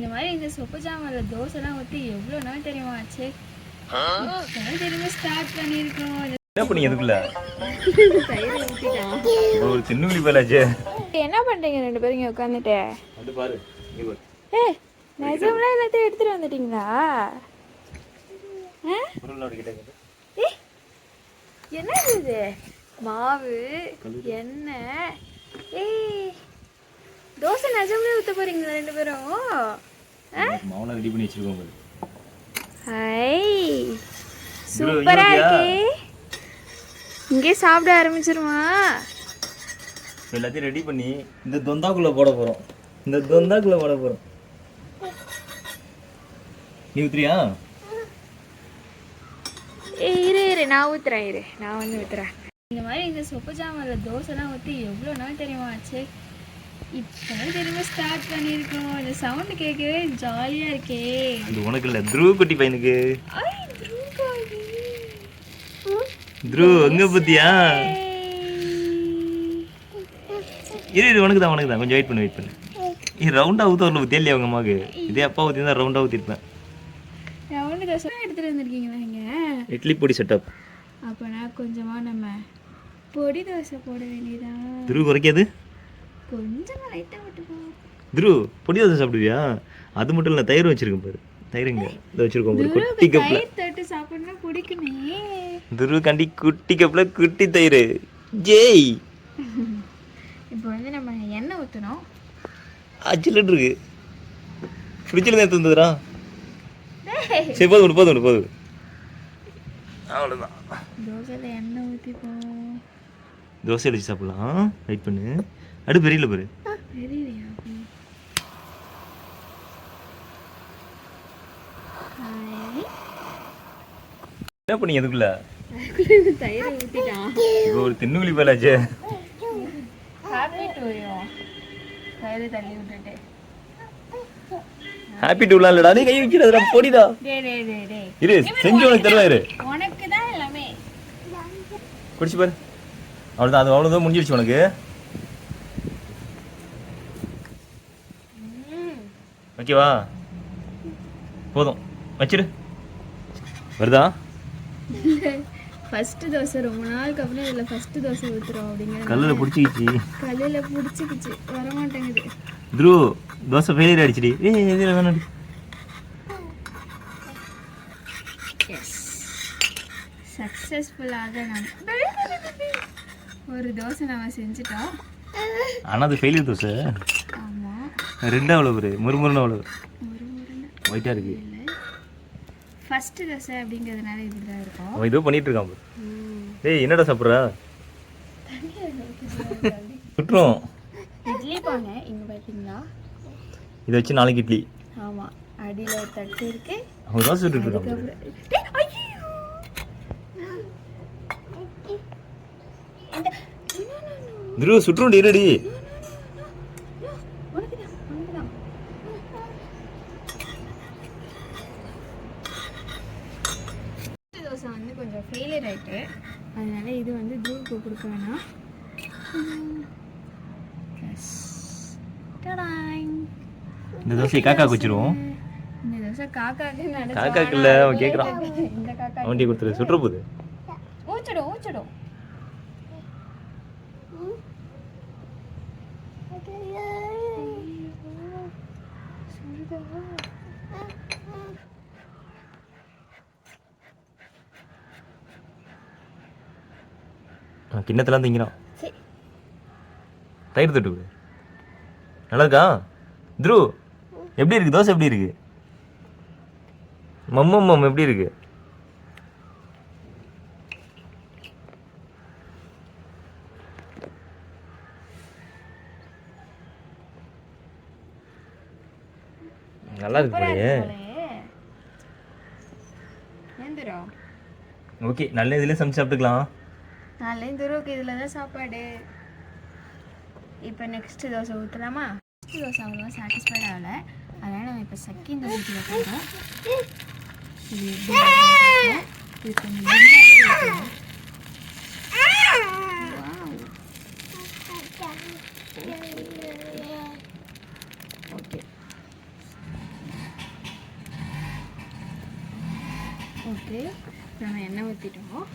இந்த மாதிரி இந்த சொப்பு ஜாமான்ல தோசைலாம் ஊற்றி எவ்வளோ நாள் தெரியுமா ஆச்சு? ஸ்டார்ட் பண்ணியிருக்கோம். என்ன பண்ணி எதுக்குள்ள ஒரு சின்ன போலாச்சு என்ன பண்ணுறீங்க ரெண்டு பேரும் இங்கே உட்காந்துட்டு அது பாரு ஏ நிஜம்லாம் எல்லாத்தையும் எடுத்துகிட்டு வந்துட்டீங்களா? என்ன இது? மாவு எண்ணெய். ஏய் தோசை நிஜம்லே ஊற்ற போறீங்களா ரெண்டு பேரும்? மாவுலாம் ரெடி பண்ணி வச்சிருக்கோம் பாரு. ஹை சூப்பரா? இருக்கே. இங்கே சாப்பிட ஆரம்பிச்சிருமா? எல்லாத்தையும் ரெடி பண்ணி இந்த தொந்தாக்குள்ள போட போறோம். இந்த தொந்தாக்குள்ள போட போறோம். நீ ஊத்துறியா? இரு இரு நான் ஊத்துறேன் இரு. நான் வந்து ஊத்துறேன். இந்த மாதிரி இந்த சொப்பு ஜாமான்ல தோசைலாம் ஊற்றி எவ்வளோ நாள் தெரியுமா ஆச்சு? இப்போ தெரியுமா ஸ்டார்ட் பண்ணியிருக்கோம். இந்த சவுண்டு கேட்கவே ஜாலியாக இருக்கே. இது உனக்கு இல்ல த்ருவ குட்டி பையனுக்கு. த்ருவ எங்க பத்தியா? இரு இது உனக்கு தான் உனக்கு தான் கொஞ்சம் வெயிட் பண்ணு வெயிட் பண்ணு. இது ரவுண்டா ஊத்த வரல ஊத்தி இல்லையா உங்க அம்மாக்கு இதே அப்பா ஊத்தி தான் ரவுண்டா ஊத்திருப்பேன் ரவுண்டு தோசை எடுத்துகிட்டு வந்திருக்கீங்களா இங்கே இட்லி பொடி செட்டப் அப்போனா கொஞ்சமாக நம்ம பொடி தோசை போட வேண்டியதான் த்ருவ குறைக்காது. கொஞ்சமாக லைட்டாக விட்டுப்போம் த்ரு பொடி தோசை சாப்பிடுவியா? அது மட்டும் இல்லை தயிர் வச்சிருக்கேன் பாரு. தயிருங்க. இதை வச்சிருக்கோம் பாரு குட்டி கப்ல. தயிர் தொட்டு சாப்பிட்னா பிடிக்குமே துரு கண்டி குட்டி கப்ல குட்டி தயிர். ஜெய். இப்போ வந்து நம்ம எண்ணெய் ஊற்றணும் அச்சுலட்டு இருக்கு. ஃப்ரிட்ஜில் நேற்று இருந்ததுடா சரி போதும் போதும் போதும். அவ்வளோதான் தோசையில் எண்ணெய் ஊற்றிப்போம் தோசை அடிச்சு சாப்பிடலாம். வெயிட் பண்ணு. அடுப்பு பெரியல பாரு. என்ன பண்ணி எதுக்குள்ள இப்போ ஒரு தின்னுக்குழி போலாச்சே ஹாப்பி டூலாம் இல்லடா நீ கை வைக்கிறதுடா பொடிடா. இரு செஞ்சு உனக்கு தருவா இரு உனக்கு தான் எல்லாமே. குடிச்சு பாரு. அவ்வளோதான் அது அவ்வளோதான் முடிஞ்சிருச்சு உனக்கு. ஓகேவா? போதும். வச்சிரு. வருதா? ஃபர்ஸ்ட் தோசை ரொம்ப நாளுக்கு அப்புறம் இதில் ஃபர்ஸ்ட் தோசை ஊற்றுறோம் அப்படிங்கிற கல்லில் பிடிச்சிக்கிச்சு. கல்லில் பிடிச்சிக்கிச்சு. வரமாட்டேங்குது. த்ரூ தோசை ஃபெயிலியர் ஆயிடுச்சுடி. ஏ எதில் வேணாடி சக்ஸஸ்ஃபுல்லாக நம்ம ஒரு தோசை நம்ம செஞ்சுட்டோம். ஆனால் அது ஃபெயிலியர் தோசை. ரெண்டு அவ்வளோ ஒரு முறுமுறுன்னு அவ்வளோ ஒயிட்டாக இருக்கு. ஃபஸ்ட்டு தோசை அப்படிங்கிறதுனால இப்படி தான் இருக்கும். அவன் ஏதோ பண்ணிட்டு இருக்கான். டேய் என்னடா சாப்பிட்ற? சுட்டுரும். இட்லி பாங்க இங்கே பார்த்தீங்களா இதை வச்சு நாளைக்கு இட்லி. ஆமாம் அடியில் தட்டு இருக்கு. அவன் தோசை சுட்டுட்டு இருக்கான் பாரு. அதுக்கப்புறம் டேய், ஃபெயிலியர் ஆயிட்டு அதனால இது வந்து தூக்கு கொடுக்க வேணாம். இந்த தோசையை காக்கா வச்சிருவோம் இந்த தோசை காக்காக்கு. காக்காக்கு இல்ல, அவன் அது கேக்குறான். இந்த காக்கா அவன்கிட்ட கொடுத்துரு போகுது. ஊச்சிடும் ஊச்சிடும் கிண்ணத்தெல்லாம் திங்கிறான் தயிர் தொட்டு கொடு. நல்லா இருக்கா த்ரு எப்படி இருக்கு? தோசை எப்படி இருக்கு? மம்மம் மம் எப்படி இருக்கு? நல்லா இருக்கு போலயே. ஓகே நல்ல இதுல சமைச்சு சாப்பிட்டுக்கலாம். நாளையும் துருவுக்கு இதில் தான் சாப்பாடு. இப்போ நெக்ஸ்ட்டு தோசை ஊற்றலாமா நெக்ஸ்ட் தோசை அவ்வளோ சாட்டிஸ்ஃபைட் ஆகலை. அதனால் நம்ம இப்போ செகண்ட் தோசையில் போகிறோம் ஓகே ஓகே நம்ம எண்ணெய் ஊற்றிட்டோம்